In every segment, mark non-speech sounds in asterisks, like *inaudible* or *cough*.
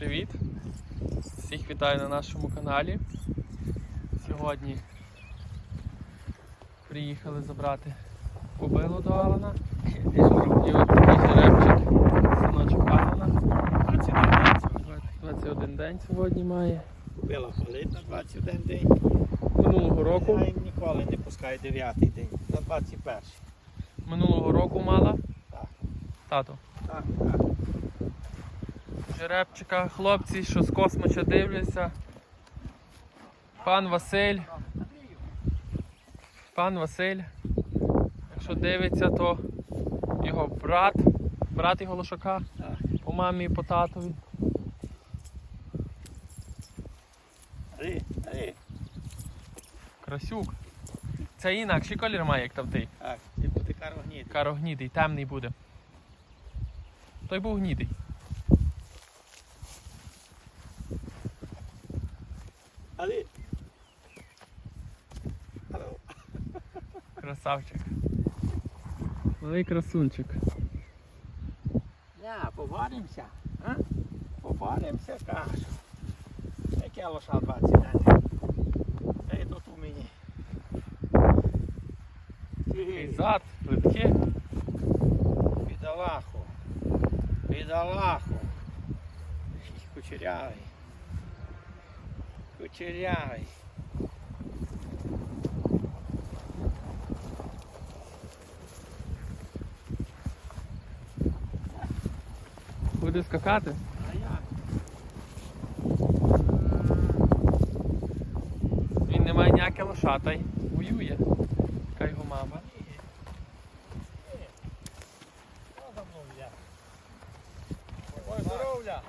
привіт! Всіх вітаю на нашому каналі. Сьогодні приїхали забрати кобилу до Алана. І жеребчик, синочок Алана. 21 день сьогодні має. Купила палит на 21 день. Минулого року. Я ніколи не пускаю 9 день, на 21. Минулого року мала. Так. Тато. Так, так. Жеребчика, хлопці, що з космоча дивляться. Пан Василь. Пан Василь. Якщо дивиться, то його брат, брат його лошака, по мамі і по татові. Красюк. Це інакший колір має, як там ти. Так, і буде карогніти. Карогнідий, темний буде. Той був гнідий. Красавчик. Малий красунчик. Я, поборемося. А? Поборемося, кажу. Яке лоша 20 день. Та й тут у мені. Такий зад, плитки. Бідолаху. Бідолаху. Кучерявий. Кучерявий. Буде скакати. А я? Він не має ніяке лошата й воює. Така його мама. Що за мною я? Ой, здоров'я.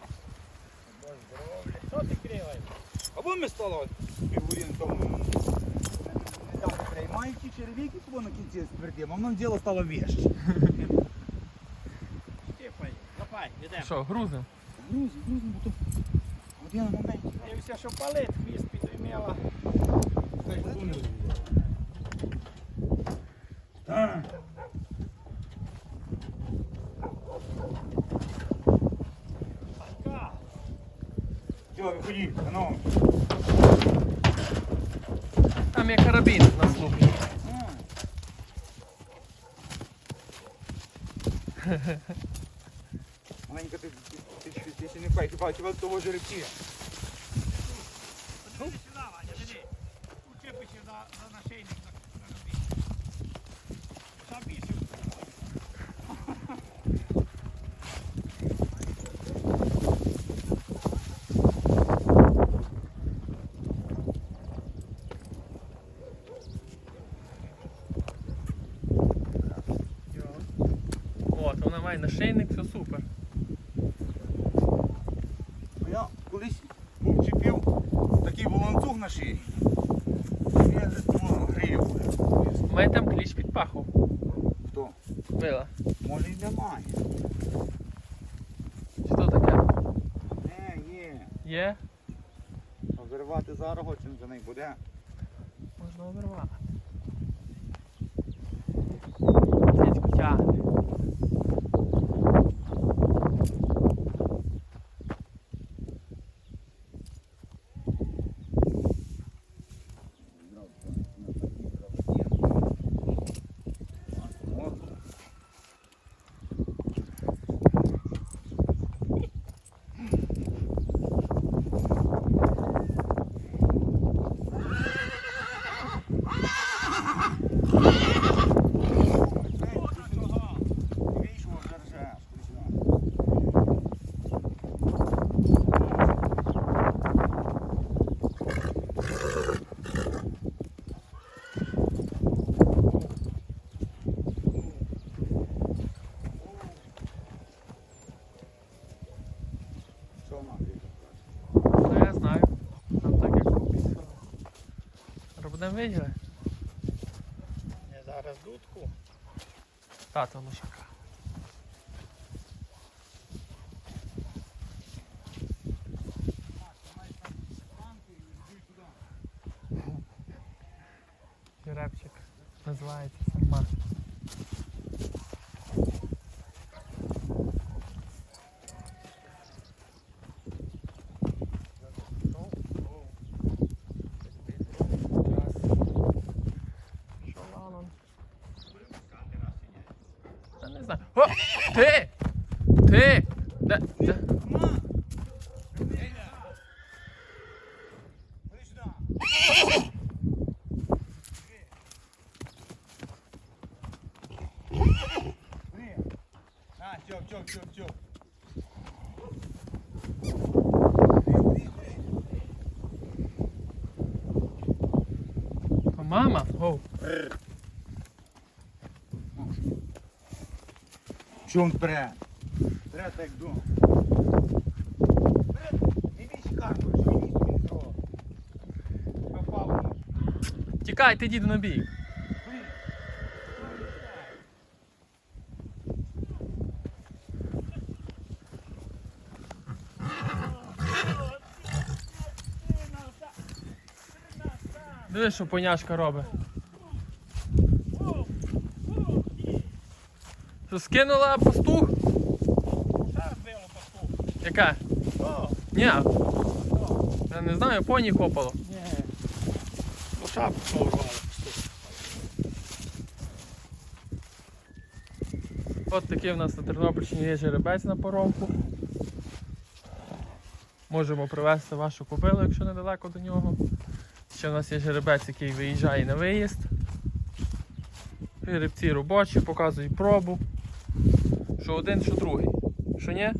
Ой, здоров'я. Що ти кривий? Або ми стало півгорін тому. Ті червіки, кого на кінці спердимо, а нам діло стало вещ. *laughs* Тіпай, лапай, йдемо. Що, грузим? Грузи, грузи, бо то один момент. Дивися, що палить, хвіст підіймела. Так. Панька. Все, виходіть, ну. Там є карабін на слухі. Маленька, *laughs* ти, ти, ти, ти, ти, ще не пай, хіба, хіба того жеребці. Подивись сюди, Ваня, диви. Учепися за, за нашийник на, на робі. Там більше. От, вона має нашийник, все супер. А я колись був чіпів такий волонцуг на шиї. Я десь того грію. Має там кліч під паху. Хто? Била. Може і немає. Що таке? Не, є. Є? А виривати зараз чим за неї буде. Можна обірвати. Дідько тягне. Вийшов, держеш. Кузьма. Що мати? Ну я знаю. Там так як купить. Робимо виділи? Я зараз дудку. Тато лошака. Жеребчик називається не знаю. О! Ти! Ти! Да, да. Тёп, тёп, тёп, тёп. Мама, оу. Oh. Що він не зробив. Попав. Тікай, ти діду на бій. Дивись, що поняшка робить. Скинула пастух? Зараз било пастух. Яка? О, Ні. Я не знаю, поні хопало. ні. Ну, шапку порвали пастух. От такий в нас на Тернопільщині є жеребець на поромку. Можемо привезти вашу кобилу, якщо недалеко до нього. Ще в нас є жеребець, який виїжджає на виїзд. Жеребці робочі, показують пробу. Що один, що другий. Що ні?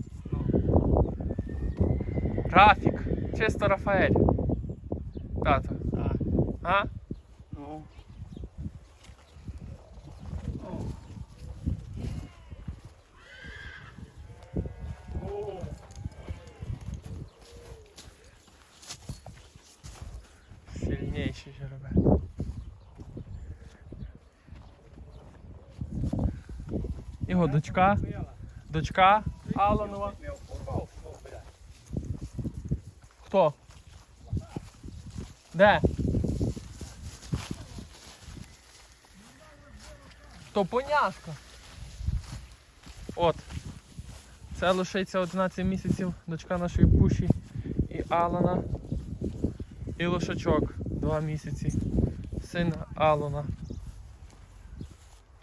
Рафік. Чисто Рафаель. Тато. А? Ну. О, Сильніший жеребець. Його дочка. Дочка Аланова. Хто? Де? То поняшка. От. Це лишиться 11 місяців, дочка нашої пуші і Алана. І лошачок 2 місяці. Син Алана.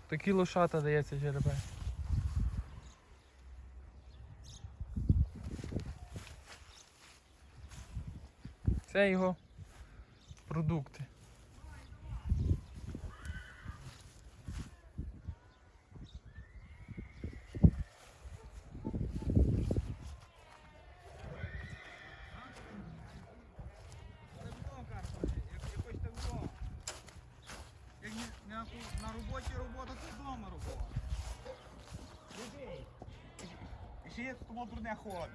Такі лошата дається жеребець. Це його продукти. На роботі робота, то вдома робота. Ще є тому дурне хобі.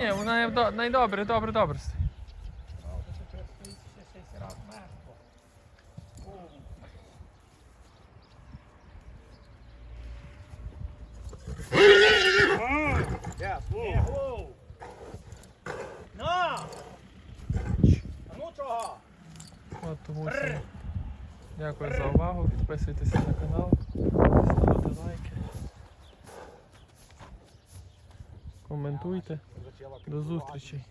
Ні, вона найдобре, добре, добре. На! А ну чого? От тому дякую за увагу. Підписуйтесь на канал, ставте лайки. Коментуйте. До зустрічі.